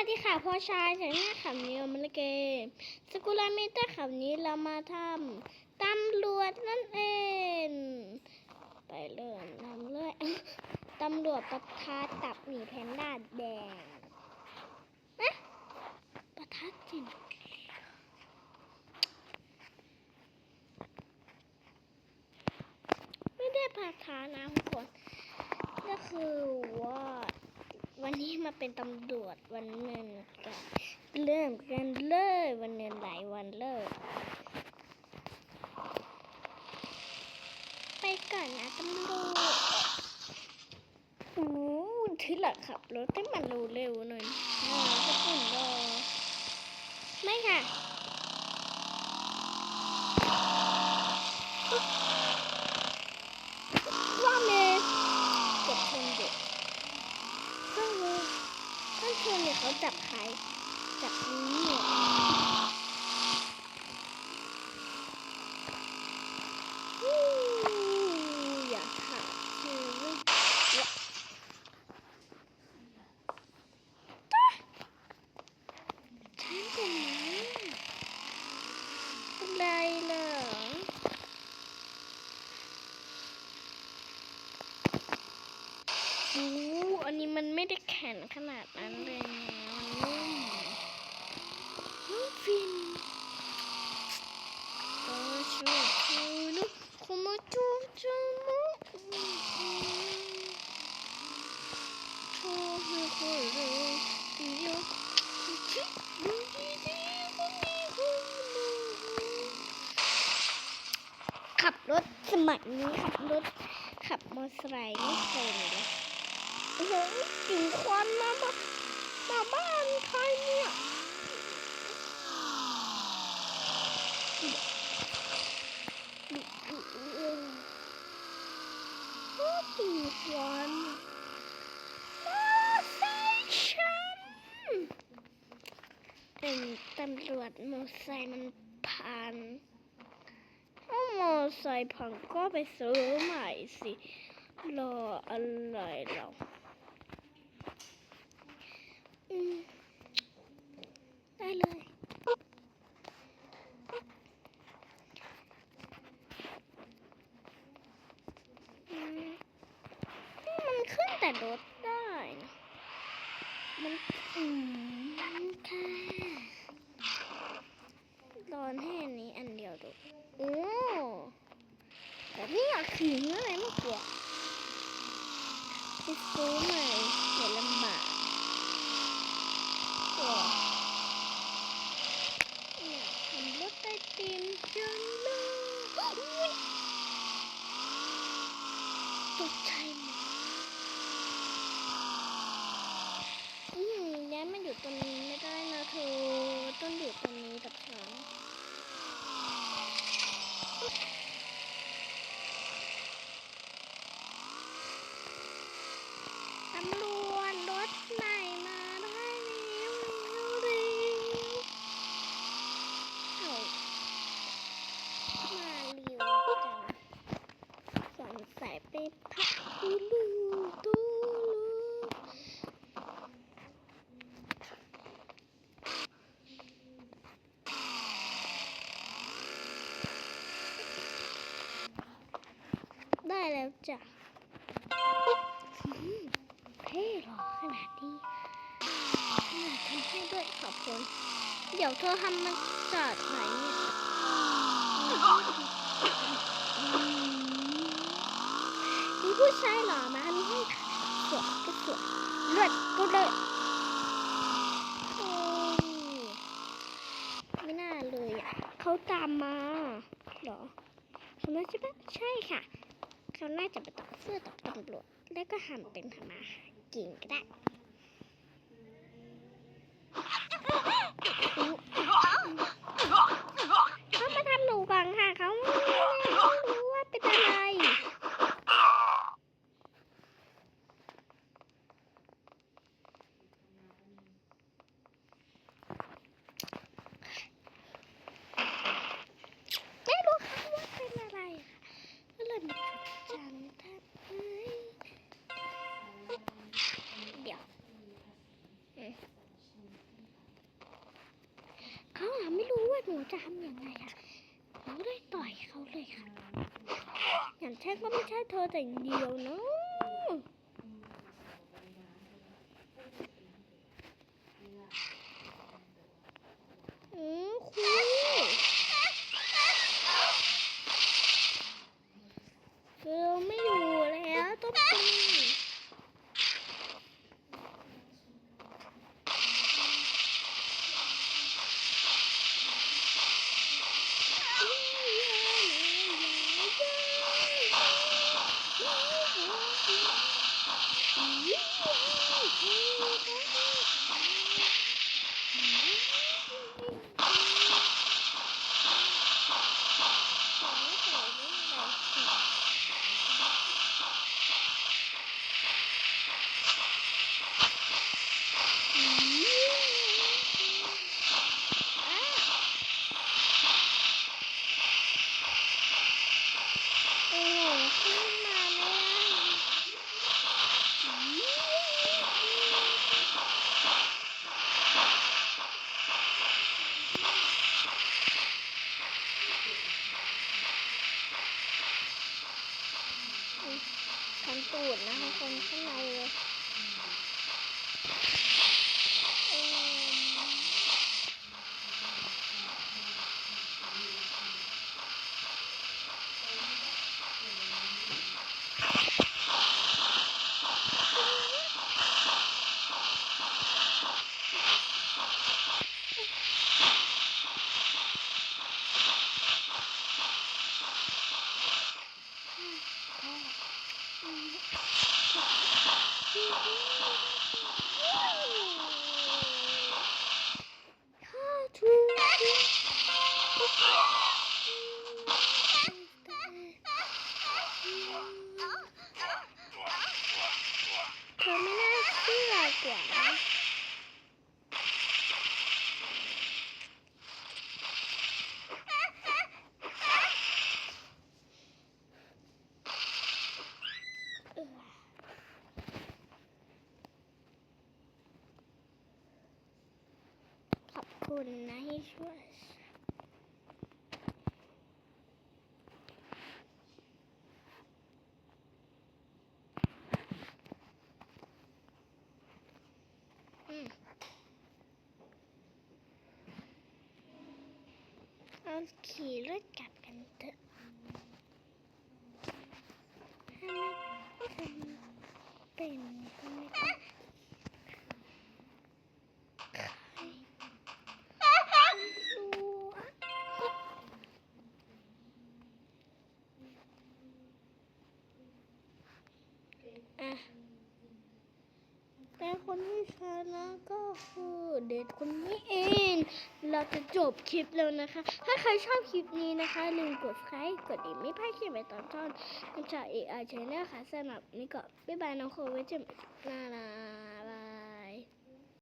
วัสดีค่ะพ่อชายถึงหน้าขับนี้มาเลยเกมสกุลาเมตาขับนี้เรามาทำตำรวจนั่นเอง ไปเลยทำเลยตำรวจประทัดตับหมีแพนด้าแดงนะประทัดจริงไม่ได้ประทัดนะทุกคนก็คือว่า วันนี้มาเป็นตำรวจวันเงินกันเริ่มกันเลยวันเงินหลายวันเลยไปก่อนนะตำรวจโอ้ที่หลักขับรถให้มันเร็วๆหน่อยอ่าจะปุ่นรอไม่ค่ะว่าเมย์เก็บชนเด็กเพิ่งรู้ท่านชนเนี่ยเขาจับใครจับนี้เนี่ยวู้อย่าขาดชื่อเลยว้าจ๊ะฉันเป็นไง เป็นไรเหรอโอ้อันนี้มันไม่ได้แข็งขนาดนั้นเลยนะมันนุ่มนุ่มฟินโอ้ชูชูนุคโมจูจูมุโชให้คนรู้ดีโยชิดูดีดีคนนี้คนนี้ ขับรถสมัยนี้ขับรถขับมอเตอร์ไซค์ไม่เคยเลยโอ้โหกลิ่นควันมามามาบ้านใครเนี่ยโอ้กลิ่นควันมาใส่ฉันเป็นตำรวจมอเตอร์ไซค์มันพันถ้ามอเตอร์ ไซค์พังก็ไปซื้อใหม่สิ รออะไรเราได้เลยมมันขึ้นแต่รถได้นะมันอืมค่ะรอนให้อันนี้อันเดียวดูโอ้แต่นี่อยากขี่เมื่อไหร่มากกว่า ไป ซื้อใหม่เดี๋ยวลำบากเนี่ยทำรถไอติมจังเลยอุ๊ยตกใจหมดอืมย้ายมาอยู่ตรงนี้ไม่ได้นะเธอต้องอยู่ตรงนี้กับฉัน ตำรวจรถใหม่มาได้แล้วเร็วๆเอามาเร็วจังสงสัยไปพักตูลูตูลูได้แล้ว จ้ะเท่หรอขนาดนี้ขนาดทำให้ด้วยขอบคุณเดี๋ยวเธอทำมันจากไหนเนี่ยมีผู้ชายหล่อมาทำให้สวยก็สวยเลือดก็เลือดโอ้ยไม่น่าเลยอะเขาตามมาหรอเขาน่าจะปะใช่ค่ะ เขาน่าจะไปต่อเสื้อกับตำรวจแล้วก็หั่นเป็นทำมาหากินก็ได้ จะทำยังไงอะหนูได้ต่อยเขาเลยค่ะ อย่างเช่นก็ไม่ใช่เธอแต่อย่างเดียวเนาะอืมครูคือไม่อยู่แล้วต้องเป็น โอ้โหขึ้นมาไม่ได้คัน ตูดนะคะคนข้างในเลย 小小飞机 ขอบคุณนะที่ เดทคนนี้เอง เราจะจบคลิปแล้วนะคะ ถ้าใครชอบคลิปนี้นะคะ ลืมกดไลค์กดอีกไม่พลาดคลิปใหม่ตอนต้นกันจากเอไอชแนลค่ะสำหรับนี้ก็บ๊ายบายน้องโคไว้เจอกันหน้านะ